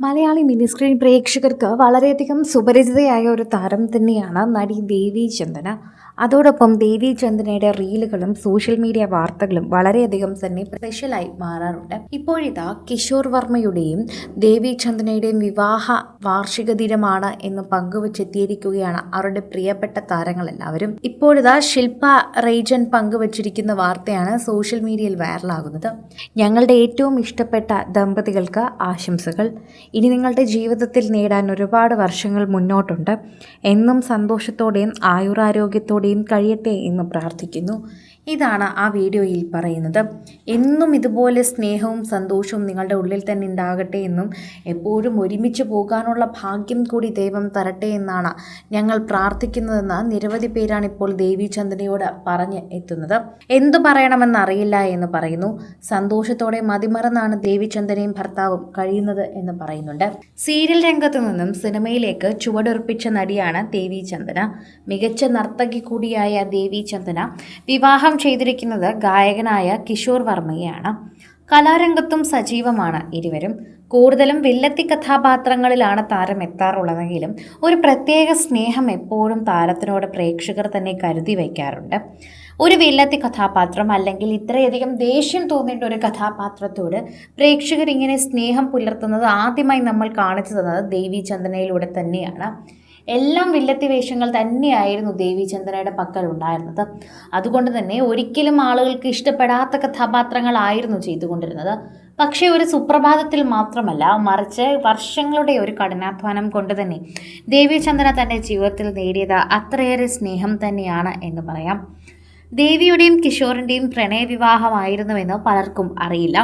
Malayali mini screen പ്രേക്ഷകർക്ക് വളരെയധികം സുപരിചിതയായ ഒരു താരം തന്നെയാണ് നടി ദേവി ചന്ദന. അതോടൊപ്പം ദേവി ചന്ദനയുടെ റീലുകളും സോഷ്യൽ മീഡിയ വാർത്തകളും വളരെയധികം തന്നെ സ്പെഷ്യലായി മാറാറുണ്ട്. ഇപ്പോഴിതാ കിഷോർ വർമ്മയുടെയും ദേവി ചന്ദനയുടെയും വിവാഹ വാർഷിക ദിനമാണ് എന്ന് പങ്കുവച്ചെത്തിയിരിക്കുകയാണ് അവരുടെ പ്രിയപ്പെട്ട താരങ്ങളെല്ലാവരും. ഇപ്പോഴിതാ ശില്പ റേജൻ പങ്കുവച്ചിരിക്കുന്ന വാർത്തയാണ് സോഷ്യൽ മീഡിയയിൽ വൈറലാകുന്നത്. ഞങ്ങളുടെ ഏറ്റവും ഇഷ്ടപ്പെട്ട ദമ്പതികൾക്ക് ആശംസകൾ. ഇനി നിങ്ങളുടെ ജീവിതത്തിൽ നേടാൻ ഒരുപാട് വർഷങ്ങൾ മുന്നോട്ടുണ്ട്. എന്നും സന്തോഷത്തോടെയും ആയുരാരോഗ്യത്തോടെയും കഴിയട്ടെ എന്ന് പ്രാർത്ഥിക്കുന്നു. ഇതാണ് ആ വീഡിയോയിൽ പറയുന്നത്. എന്നും ഇതുപോലെ സ്നേഹവും സന്തോഷവും നിങ്ങളുടെ ഉള്ളിൽ തന്നെ ഉണ്ടാകട്ടെ എന്നും എപ്പോഴും ഒരുമിച്ച് പോകാനുള്ള ഭാഗ്യം കൂടി ദൈവം തരട്ടെ എന്നാണ് ഞങ്ങൾ പ്രാർത്ഥിക്കുന്നതെന്ന് നിരവധി പേരാണ് ഇപ്പോൾ ദേവി ചന്ദനയോട് പറഞ്ഞ് എത്തുന്നത്. എന്തു പറയണമെന്ന് അറിയില്ല എന്ന് പറയുന്നു. സന്തോഷത്തോടെ മതിമറന്നാണ് ദേവി ചന്ദനയും ഭർത്താവും കഴിയുന്നത് എന്ന് പറയുന്നുണ്ട്. സീരിയൽ രംഗത്തു നിന്നും സിനിമയിലേക്ക് ചുവടുറപ്പിച്ച നടിയാണ് ദേവി ചന്ദന. മികച്ച നർത്തകി കൂടിയായ ദേവി ചന്ദന. വിവാഹം ചെയ്തിരിക്കുന്നത് ഗായകനായ കിഷോർ വർമ്മയെയാണ്. കലാരംഗത്തും സജീവമാണ് ഇരുവരും. കൂടുതലും വില്ലത്തി കഥാപാത്രങ്ങളിലാണ് താരം എത്താറുള്ളതെങ്കിലും ഒരു പ്രത്യേക സ്നേഹം എപ്പോഴും താരത്തിനോട് പ്രേക്ഷകർ തന്നെ കരുതി വയ്ക്കാറുണ്ട്. ഒരു വില്ലത്തി കഥാപാത്രം അല്ലെങ്കിൽ ഇത്രയധികം ദേഷ്യം തോന്നേണ്ട ഒരു കഥാപാത്രത്തോട് പ്രേക്ഷകർ ഇങ്ങനെ സ്നേഹം പുലർത്തുന്നത് ആദ്യമായി നമ്മൾ കാണിച്ചു തന്നത് ദേവി ചന്ദനയിലൂടെ തന്നെയാണ്. എല്ലാം വില്ലത്തി വേഷങ്ങൾ തന്നെയായിരുന്നു ദേവിചന്ദ്രയുടെ പക്കൽ ഉണ്ടായിരുന്നത് അതുകൊണ്ട് തന്നെ ഒരിക്കലും ആളുകൾക്ക് ഇഷ്ടപ്പെടാത്ത കഥാപാത്രങ്ങളായിരുന്നു ചെയ്തുകൊണ്ടിരുന്നത്. പക്ഷേ ഒരു സുപ്രഭാതത്തിൽ മാത്രമല്ല മറിച്ച് വർഷങ്ങളുടെ ഒരു കഠിനാധ്വാനം കൊണ്ട് തന്നെ ദേവിചന്ദ്ര തന്റെ ജീവിതത്തിൽ നേടിയത് അത്രയേറെ സ്നേഹം തന്നെയാണ് എന്ന് പറയാം. ദേവിയുടെയും കിഷോറിന്റെയും പ്രണയവിവാഹമായിരുന്നുവെന്ന് പലർക്കും അറിയില്ല.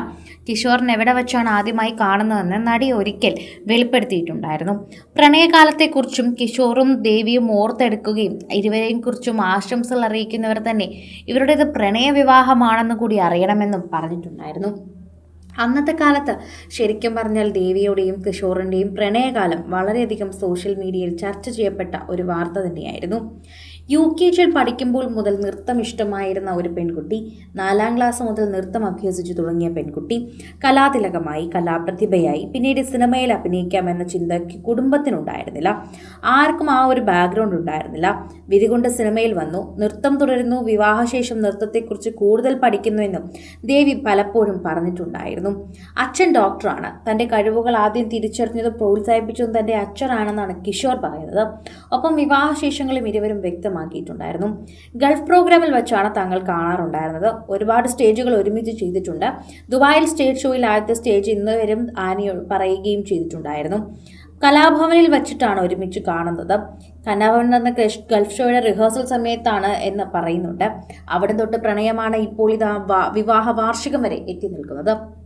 കിഷോറിന് എവിടെ വെച്ചാണ് ആദ്യമായി കാണുന്നതെന്ന് നടി ഒരിക്കൽ വെളിപ്പെടുത്തിയിട്ടുണ്ടായിരുന്നു. പ്രണയകാലത്തെക്കുറിച്ചും കിഷോറും ദേവിയും ഓർത്തെടുക്കുകയും ഇരുവരെയും കുറിച്ചും ആശംസകൾ അറിയിക്കുന്നവർ തന്നെ ഇവരുടേത് പ്രണയവിവാഹമാണെന്ന് കൂടി അറിയണമെന്നും പറഞ്ഞിട്ടുണ്ടായിരുന്നു. അന്നത്തെ കാലത്ത് ശരിക്കും പറഞ്ഞാൽ ദേവിയുടെയും കിഷോറിന്റെയും പ്രണയകാലം വളരെയധികം സോഷ്യൽ മീഡിയയിൽ ചർച്ച ചെയ്യപ്പെട്ട ഒരു വാർത്ത തന്നെയായിരുന്നു. യു കെ ജിയിൽ പഠിക്കുമ്പോൾ മുതൽ നൃത്തം ഇഷ്ടമായിരുന്ന ഒരു പെൺകുട്ടി നാലാം ക്ലാസ് മുതൽ നൃത്തം അഭ്യസിച്ചു തുടങ്ങിയ പെൺകുട്ടി കലാതിലകമായി കലാപ്രതിഭയായി പിന്നീട് സിനിമയിൽ അഭിനയിക്കാമെന്ന ചിന്ത കുടുംബത്തിനുണ്ടായിരുന്നില്ല. ആർക്കും ആ ഒരു ബാക്ക്ഗ്രൗണ്ട് ഉണ്ടായിരുന്നില്ല. വിധി കൊണ്ട് സിനിമയിൽ വന്നു. നൃത്തം തുടരുന്നു. വിവാഹശേഷം നൃത്തത്തെക്കുറിച്ച് കൂടുതൽ പഠിക്കുന്നു എന്നും ദേവി പലപ്പോഴും പറഞ്ഞിട്ടുണ്ടായിരുന്നു. അച്ഛൻ ഡോക്ടറാണ്. തന്റെ കഴിവുകൾ ആദ്യം തിരിച്ചറിഞ്ഞതും പ്രോത്സാഹിപ്പിച്ചതും തന്റെ അച്ഛനാണെന്നാണ് കിഷോർ പറയുന്നത്. ഒപ്പം വിവാഹശേഷങ്ങളും ഇരുവരും വ്യക്തമാക്കിയിട്ടുണ്ടായിരുന്നു. ഗൾഫ് പ്രോഗ്രാമിൽ വെച്ചാണ് തങ്ങൾ കാണാറുണ്ടായിരുന്നത്. ഒരുപാട് സ്റ്റേജുകൾ ഒരുമിച്ച് ചെയ്തിട്ടുണ്ട്. ദുബായിൽ സ്റ്റേജ് ഷോയിൽ ആദ്യത്തെ സ്റ്റേജ് ഇന്ന് വരും ആനി പറയുകയും ചെയ്തിട്ടുണ്ടായിരുന്നു. കലാഭവനിൽ വെച്ചിട്ടാണ് ഒരുമിച്ച് കാണുന്നത്. കലാഭവൻ എന്ന ഗൾഫ് ഷോയുടെ റിഹേഴ്സൽ സമയത്താണ് എന്ന് പറയുന്നുണ്ട്. അവിടെ തൊട്ട് പ്രണയമാണ് ഇപ്പോൾ ഇത് വിവാഹ വാർഷികം വരെ എത്തി നിൽക്കുന്നത്.